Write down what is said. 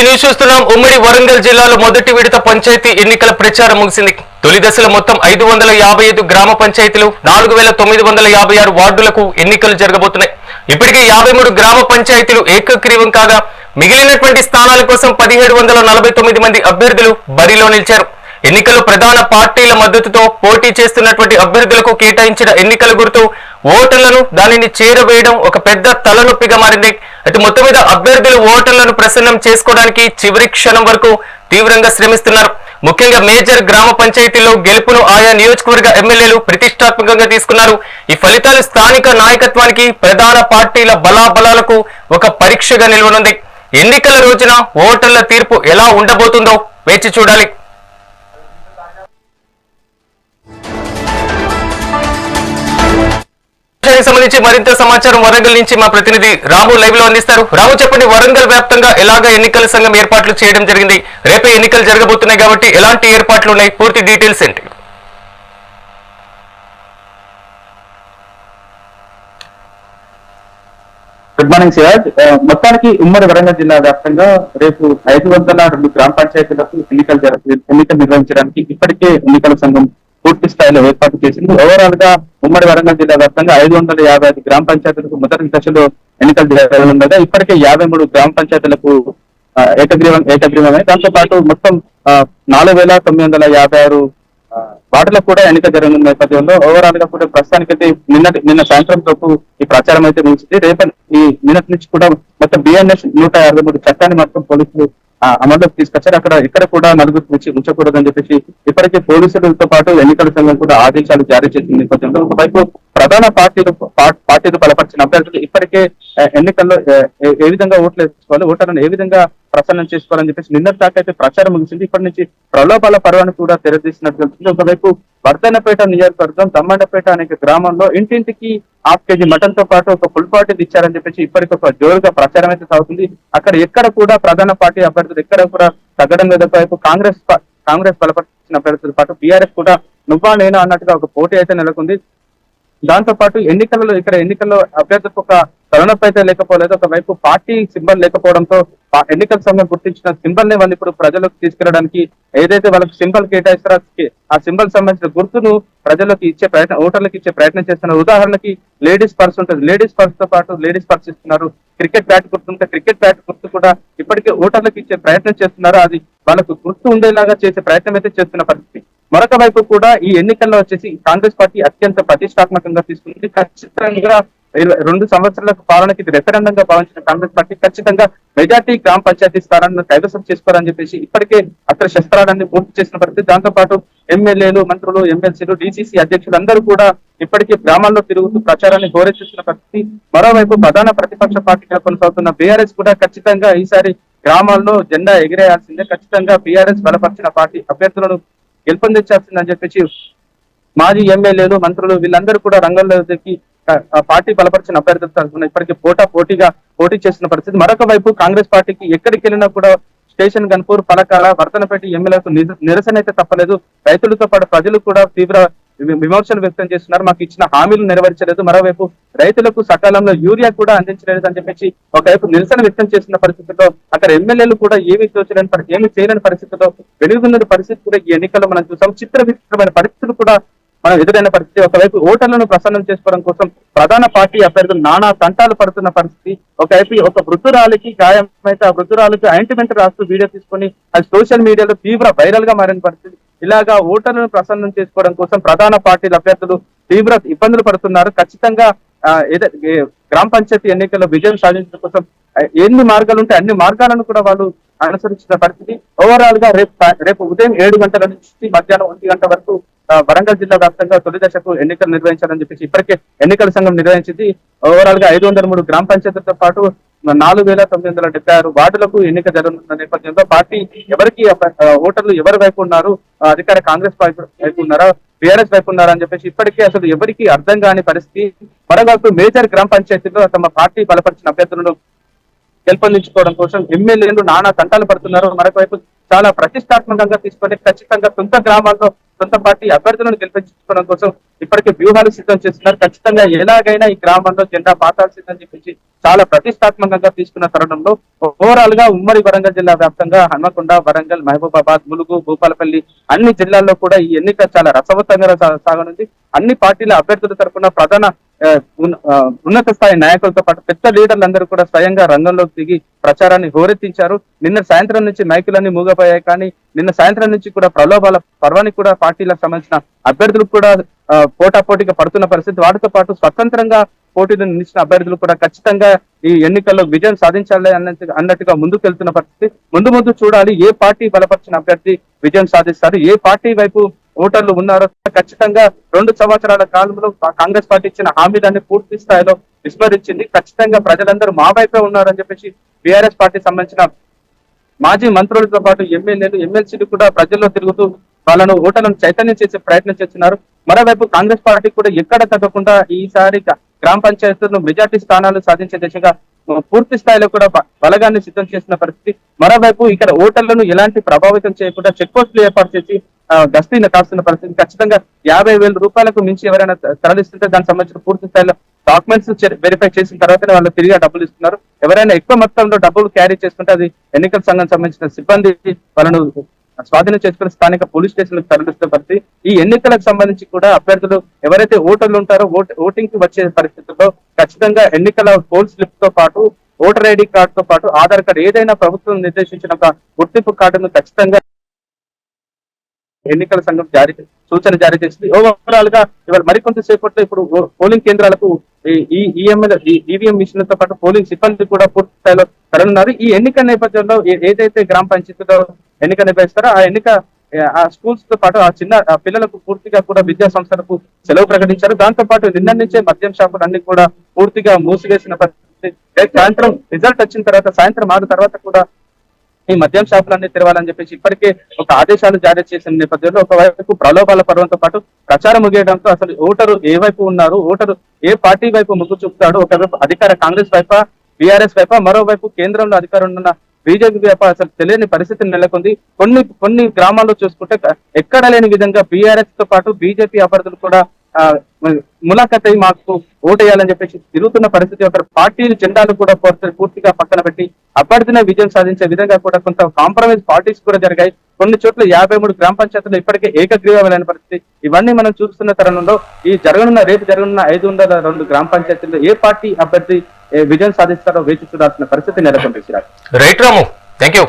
ABC చూస్తున్నాం. ఉమ్మడి వరంగల్ జిల్లాలో మొదటి విడత పంచాయతీ ఎన్నికల ప్రచారం ముగిసింది. తొలి దశలో మొత్తం ఐదు వందల యాభై ఐదు గ్రామ పంచాయతీలు నాలుగు వేల తొమ్మిది వందల యాభై ఆరు వార్డులకు ఎన్నికలు జరగబోతున్నాయి. ఇప్పటికే యాభై మూడు గ్రామ పంచాయతీలు ఏకగ్రీవం కాగా మిగిలినటువంటి స్థానాల కోసం పదిహేడు వందల నలభై తొమ్మిది మంది అభ్యర్థులు బరిలో నిలిచారు. ఎన్నికలు ప్రధాన పార్టీల మద్దతుతో పోటీ చేస్తున్నటువంటి అభ్యర్థులకు కేటాయించిన ఎన్నికల గుర్తు ఓటర్లను దానిని చేరవేయడం ఒక పెద్ద తలనొప్పిగా మారింది. అయితే మొత్తం మీద అభ్యర్థులు ఓటర్లను ప్రసన్నం చేసుకోవడానికి చివరి క్షణం వరకు తీవ్రంగా శ్రమిస్తున్నారు. ముఖ్యంగా మేజర్ గ్రామ పంచాయతీలో గెలుపును ఆయా నియోజకవర్గ ఎమ్మెల్యేలు ప్రతిష్టాత్మకంగా తీసుకున్నారు. ఈ ఫలితాలు స్థానిక నాయకత్వానికి ప్రధాన పార్టీల బలాబలాలకు ఒక పరీక్షగా నిలవనుంది. ఎన్నికల రోజున ఓటర్ల తీర్పు ఎలా ఉండబోతుందో వేచి చూడాలి. విషయానికి సంబంధించి మరింత సమాచారం వరంగల్ నుంచి మా ప్రతినిధి రాము లైవ్లో అందిస్తారు. రాము చెప్పండి వరంగల్ వ్యాప్తంగా ఎలాగ ఎన్నికల సంఘం ఏర్పాట్లు చేయడం జరిగింది? రేపే ఎన్నికలు జరగబోతున్నాయి కాబట్టి ఎలాంటి ఏర్పాట్లు ఉన్నాయి? పూర్తి డీటెయిల్స్ ఏంటి? గుడ్ మార్నింగ్ సిరాజ్ మొత్తానికి ఉమ్మడి వరంగల్ జిల్లా వ్యాప్తంగా రేపు ఐదు వందల రెండు గ్రామ పంచాయతీలకు ఎన్నికలు ఎన్నికలు నిర్వహించడానికి ఇప్పటికే ఎన్నికల సంఘం పూర్తి స్థాయిలో ఏర్పాటు చేసింది. ఓవరాల్గా ఉమ్మడి వరంగల్ జిల్లా వ్యాప్తంగా ఐదు వందల యాభై ఐదు గ్రామ పంచాయతీలకు మొదటి దశలో ఎన్నికలు జరగనుండగా ఇప్పటికే యాభై మూడు గ్రామ పంచాయతీలకు ఏకగ్రీవం ఏకగ్రీవమే. దాంతో పాటు మొత్తం నాలుగు వేల తొమ్మిది వందల యాభై ఆరు ఆ, వాటిలో కూడా ఎన్నిక జరగనున్న నేపథ్యంలో ఓవరాల్గా కూడా ప్రస్తుతానికైతే నిన్నటి నిన్న సాయంత్రం లోపు ఈ ప్రచారం అయితే ముగిసింది. రేపటి ఈ నిన్నటి నుంచి కూడా మొత్తం బిఎన్ఎస్ నూట యాభై మూడు చట్టాన్ని మాత్రం పోలీసులు అమల్లోకి తీసుకొచ్చారు. అక్కడ ఇక్కడ కూడా నలుగురు ఉంచి ఉంచకూడదని చెప్పేసి ఇప్పటికే పోలీసులతో పాటు ఎన్నికల సంఘం కూడా ఆదేశాలు జారీ చేసింది. నేపథ్యంలో ఒకవైపు ప్రధాన పార్టీలు పార్టీలు బలపరిచిన అభ్యర్థులు ఇప్పటికే ఎన్నికల్లో ఏ- విధంగా ఓట్లు వేసుకోవాలి ఓటర్లను ఏ విధంగా ప్రసన్నం చేసుకోవాలని చెప్పేసి నిన్న దాకా అయితే ప్రచారం ముగిసింది. ఇప్పటి నుంచి ప్రలోభాల పర్వాన్ని కూడా తెరదీసినట్టు తెలుస్తుంది ఒకవైపు వర్ధనపేట నియోజకవర్గం దమ్మండపేట అనే గ్రామంలో ఇంటింటికి హాఫ్ కేజీ మటన్తో పాటు ఒక ఫుల్ పార్టీ ఇచ్చారని చెప్పేసి ఇప్పటికి ఒక జోరుగా ప్రచారం అయితే సాగుతుంది. అక్కడ ఎక్కడ కూడా ప్రధాన పార్టీ అభ్యర్థులు ఎక్కడ కూడా తగ్గడం లేదు. ఒకవైపు కాంగ్రెస్ కాంగ్రెస్ బలపరిచిన అభ్యర్థులతో పాటు బీఆర్ఎస్ కూడా నువ్వా నేను అన్నట్టుగా ఒక పోటీ అయితే నెలకొంది. దాంతో పాటు ఎన్నికలలో ఇక్కడ ఎన్నికల్లో అభ్యర్థులకు ఒక తలనొప్పి అయితే లేకపోలేదు. ఒకవైపు పార్టీ సింబల్ లేకపోవడంతో ఎన్నికల సంఘం గుర్తించిన సింబల్ని వాళ్ళు ఇప్పుడు ప్రజలకు తీసుకెళ్ళడానికి ఏదైతే వాళ్ళకి సింబల్ కేటాయిస్తారో ఆ- సింబల్ సంబంధించిన గుర్తును ప్రజలకు ఇచ్చే ప్రయత్నం ఓటర్లకు ఇచ్చే ప్రయత్నం చేస్తున్నారు ఉదాహరణకి లేడీస్ పర్స్ ఉంటుంది. లేడీస్ పర్స్తో పాటు లేడీస్ పర్స్ ఇస్తున్నారు. క్రికెట్ బ్యాట్ గుర్తుంటే క్రికెట్ బ్యాట్ గుర్తు కూడా ఇప్పటికే ఓటర్లకు ఇచ్చే ప్రయత్నం చేస్తున్నారు. అది వాళ్ళకు గుర్తు ఉండేలాగా చేసే ప్రయత్నం అయితే చేస్తున్న పరిస్థితి. మరొక వైపు కూడా ఈ ఎన్నికల్లో వచ్చేసి కాంగ్రెస్ పార్టీ అత్యంత ప్రతిష్టాత్మకంగా తీసుకుంది. ఖచ్చితంగా రెండు సంవత్సరాల పాలనకి ఇది రెఫరెండంగా భావించిన కాంగ్రెస్ పార్టీ ఖచ్చితంగా మెజార్టీ గ్రామ పంచాయతీ స్థానాన్ని కైవసం చేసుకోవాలని చెప్పేసి ఇప్పటికే అక్కడ శస్త్రాలన్నీ పూర్తి చేసిన పరిస్థితి. దాంతో పాటు ఎమ్మెల్యేలు మంత్రులు ఎమ్మెల్సీలు డిసిసి అధ్యక్షులు అందరూ కూడా ఇప్పటికే గ్రామాల్లో తిరుగుతూ ప్రచారాన్ని హోరెత్తిస్తున్న పరిస్థితి. మరోవైపు ప్రధాన ప్రతిపక్ష పార్టీగా కొనసాగుతున్న బీఆర్ఎస్ కూడా ఖచ్చితంగా ఈసారి గ్రామాల్లో జెండా ఎగిరేయాల్సిందే. ఖచ్చితంగా బీఆర్ఎస్ బలపరిచిన పార్టీ అభ్యర్థులను గెలుపొందించాల్సిందని చెప్పేసి మాజీ ఎమ్మెల్యేలు మంత్రులు వీళ్ళందరూ కూడా రంగంలో పార్టీ బలపరిచిన అభ్యర్థులు తరఫున ఇప్పటికీ పోటా పోటీగా పోటీ చేస్తున్న పరిస్థితి. మరొక వైపు కాంగ్రెస్ పార్టీకి ఎక్కడికి వెళ్ళినా కూడా స్టేషన్ గన్పూర్ పలకాల వర్తనపేట ఎమ్మెల్యేలకు నిరసన అయితే తప్పలేదు. రైతులతో పాటు ప్రజలు కూడా తీవ్ర విమర్శలు వ్యక్తం చేస్తున్నారు. మాకు ఇచ్చిన హామీలు నెరవేర్చలేదు. మరోవైపు రైతులకు సకాలంలో యూరియా కూడా అందించలేదు అని చెప్పేసి ఒకవైపు నిరసన వ్యక్తం చేస్తున్న పరిస్థితుల్లో అక్కడ ఎమ్మెల్యేలు కూడా ఏమి తోచలేని ఏమి చేయలేని పరిస్థితుల్లో వెలుగుతున్న పరిస్థితి కూడా ఈ ఎన్నికల్లో మనం చూసాం. చిత్ర విచిత్రమైన పరిస్థితులు కూడా మనం ఎదురైన పరిస్థితి. ఒకవైపు ఓటర్లను ప్రసన్నం చేసుకోవడం కోసం ప్రధాన పార్టీ అభ్యర్థులు నానా తంటాలు పడుతున్న పరిస్థితి. ఒకవైపు ఒక వృద్ధురాలికి గాయం అయితే ఆ వృద్ధురాలికి ఆయింట్మెంట్ రాస్తూ వీడియో తీసుకొని అది సోషల్ మీడియాలో తీవ్ర వైరల్గా మారిన పరిస్థితి. ఇలాగా ఓటర్లను ప్రసన్నం చేసుకోవడం కోసం ప్రధాన పార్టీల అభ్యర్థులు తీవ్ర ఇబ్బందులు పడుతున్నారు. ఖచ్చితంగా గ్రామ పంచాయతీ ఎన్నికల్లో విజయం సాధించడం కోసం ఎన్ని మార్గాలు ఉంటే అన్ని మార్గాలను కూడా వాళ్ళు అనుసరించిన పరిస్థితి. ఓవరాల్గా రేపు రేపు ఉదయం ఏడు గంటల నుంచి మధ్యాహ్నం ఒంటి గంట వరకు వరంగల్ జిల్లా వ్యాప్తంగా తొలి దశకు ఎన్నికలు నిర్వహించాలని చెప్పేసి ఇప్పటికే ఎన్నికల సంఘం నిర్వహించింది ఓవరాల్గా ఐదు వందల మూడు గ్రామ పంచాయతీలతో పాటు నాలుగు వేల తొమ్మిది వందల డెబ్బై ఆరు వార్డులకు ఎన్నిక జరుగుతున్న నేపథ్యంలో పార్టీ ఎవరికి ఓటర్లు ఎవరి వైపు ఉన్నారు? అధికార కాంగ్రెస్ వైపు వైపు ఉన్నారా? బీఆర్ఎస్ వైపు ఉన్నారా అని చెప్పేసి ఇప్పటికే అసలు ఎవరికి అర్థం కాని పరిస్థితి. మరోవైపు మేజర్ గ్రామ పంచాయతీలో తమ పార్టీ బలపరిచిన అభ్యర్థులను గెలుపొందించుకోవడం కోసం ఎమ్మెల్యేలు నానా తంటాలు పడుతున్నారు. మరొకవైపు చాలా ప్రతిష్టాత్మకంగా తీసుకొని ఖచ్చితంగా సొంత గ్రామాల్లో సొంత పార్టీ అభ్యర్థులను గెలిపించుకోవడం కోసం ఇప్పటికే వ్యూహాలు సిద్ధం చేస్తున్నారు. ఖచ్చితంగా ఎలాగైనా ఈ గ్రామంలో జెండా పాతాల్సిందని చెప్పేసి చాలా ప్రతిష్టాత్మకంగా తీసుకున్న తరుణంలో ఓవరాల్గా ఉమ్మడి వరంగల్ జిల్లా వ్యాప్తంగా హన్మకొండ వరంగల్ మహబూబాబాద్ ములుగు భూపాలపల్లి అన్ని జిల్లాల్లో కూడా ఈ ఎన్నిక చాలా రసవత్తంగా సాగనుంది. అన్ని పార్టీల అభ్యర్థుల తరపున ప్రధాన ఉన్నత స్థాయి నాయకులతో పాటు పెద్ద లీడర్లందరూ కూడా స్వయంగా రంగంలోకి దిగి ప్రచారాన్ని హోరెత్తించారు. నిన్న సాయంత్రం నుంచి మైకులన్నీ మూగపోయాయి కానీ నిన్న సాయంత్రం నుంచి కూడా ప్రలోభాల పర్వానికి కూడా పార్టీలకు సంబంధించిన అభ్యర్థులు కూడా పోటా పోటాపోటీగా పడుతున్న పరిస్థితి. వాటితో పాటు స్వతంత్రంగా పోటీలు నిలిచిన అభ్యర్థులు కూడా ఖచ్చితంగా ఈ ఎన్నికల్లో విజయం సాధించాలి అన్నట్టు అన్నట్టుగా ముందుకు వెళ్తున్న పరిస్థితి. ముందు ముందు చూడాలి ఏ పార్టీ బలపరిచిన అభ్యర్థి విజయం సాధిస్తారు. ఏ పార్టీ వైపు ఓటర్లు ఉన్నారో ఖచ్చితంగా రెండు సంవత్సరాల కాలంలో కాంగ్రెస్ పార్టీ ఇచ్చిన హామీలన్నీ పూర్తి స్థాయిలో విస్మరించింది. ఖచ్చితంగా ప్రజలందరూ మా వైపే ఉన్నారని చెప్పేసి బీఆర్ఎస్ పార్టీ సంబంధించిన మాజీ మంత్రులతో పాటు ఎమ్మెల్యేలు ఎమ్మెల్సీలు కూడా ప్రజల్లో తిరుగుతూ వాళ్ళను ఓటర్లను చైతన్యం చేసే ప్రయత్నం చేస్తున్నారు. మరోవైపు కాంగ్రెస్ పార్టీ కూడా ఎక్కడ తగ్గకుండా ఈసారి గ్రామ పంచాయతీలను మెజార్టీ స్థానాలు సాధించే దిశగా పూర్తి స్థాయిలో కూడా బలగాన్ని సిద్ధం చేసిన పరిస్థితి. మరోవైపు ఇక్కడ ఓటర్లను ఎలాంటి ప్రభావితం చేయకుండా చెక్ పోస్టులు ఏర్పాటు చేసి ఆ, గస్తీని కాస్తున్న పరిస్థితి ఖచ్చితంగా యాభై వేల రూపాయలకు మించి ఎవరైనా తరలిస్తుంటే దానికి సంబంధించిన పూర్తి స్థాయిలో డాక్యుమెంట్స్ వెరిఫై చేసిన తర్వాతనే వాళ్ళు తిరిగి డబ్బులు ఇస్తున్నారు. ఎవరైనా ఎక్కువ మొత్తంలో డబ్బులు క్యారీ చేసుకుంటే అది ఎన్నికల సంఘం సంబంధించిన సిబ్బంది వాళ్ళను స్వాధీనం చేసుకుని స్థానిక పోలీస్ స్టేషన్ తరలిస్తున్న పరిస్థితి. ఈ ఎన్నికలకు సంబంధించి కూడా అభ్యర్థులు ఎవరైతే ఓటర్లు ఉంటారో ఓటింగ్కి వచ్చే పరిస్థితుల్లో ఖచ్చితంగా ఎన్నికల పోల్ స్లిప్తో పాటు ఓటర్ ఐడి కార్డు తో పాటు ఆధార్ కార్డు ఏదైనా ప్రభుత్వం నిర్దేశించిన ఒక గుర్తింపు కార్డును ఖచ్చితంగా ఎన్నికల సంఘం జారీ సూచన జారీ చేసింది. ఓవరాల్గా ఇవాళ మరికొంత సేపట్లో ఇప్పుడు పోలింగ్ కేంద్రాలకు ఈ ఈఎంఎల్ ఈవీఎం మిషన్లతో పాటు పోలింగ్ సిబ్బంది కూడా పూర్తి స్థాయిలో తరలినారు. ఈ ఎన్నిక నేపథ్యంలో ఏదైతే గ్రామ పంచాయతీలో ఎన్నిక నిర్వహిస్తారో ఆ ఎన్నిక ఆ స్కూల్స్తో పాటు ఆ చిన్న ఆ పిల్లలకు పూర్తిగా కూడా విద్యా సంస్థలకు సెలవు ప్రకటించారు. దాంతో పాటు నిన్న నుంచే మద్యం షాపులు అన్ని కూడా పూర్తిగా మూసివేసిన పరిస్థితి. సాయంత్రం రిజల్ట్ వచ్చిన తర్వాత సాయంత్రం ఆరు తర్వాత కూడా ఈ మద్యం షాపులన్నీ తెరవాలని చెప్పేసి ఇప్పటికే ఒక ఆదేశాలు జారీ చేసిన నేపథ్యంలో ఒకవైపు ప్రలోభాల పర్వంతో పాటు ప్రచారం ముగియడంతో అసలు ఓటరు ఏ వైపు ఉన్నారు ఓటరు ఏ పార్టీ వైపు మొగ్గు చూపుతాడు ఒకవైపు అధికార కాంగ్రెస్ వైపా బీఆర్ఎస్ వైపా మరోవైపు కేంద్రంలో అధికారం ఉన్న బీజేపీ వైపు అసలు తెలియని పరిస్థితి నెలకొంది. కొన్ని కొన్ని గ్రామాల్లో చూసుకుంటే ఎక్కడ లేని విధంగా బీఆర్ఎస్తో పాటు బీజేపీ అభ్యర్థులు కూడా ములాఖత్ అయి మాకు ఓటేయాలని చెప్పేసి తిరుగుతున్న పరిస్థితి ఒక పార్టీలు జెండాలు కూడా పూర్తిగా పక్కన పెట్టి అభ్యర్థిన విజయం సాధించే విధంగా కూడా కొంత కాంప్రమైజ్ పార్టీస్ కూడా జరిగాయి. కొన్ని చోట్ల యాభై మూడు గ్రామ పంచాయతీలు ఇప్పటికే ఏకగ్రీవమైన పరిస్థితి. ఇవన్నీ మనం చూస్తున్న తరుణంలో ఈ జరగనున్న రేపు జరగనున్న ఐదు వందల రెండు గ్రామ పంచాయతీల్లో ఏ పార్టీ అభ్యర్థి విజయం సాధిస్తారో వేచి చూడాల్సిన పరిస్థితి నెలకొంది రైట్ రాము థ్యాంక్ యూ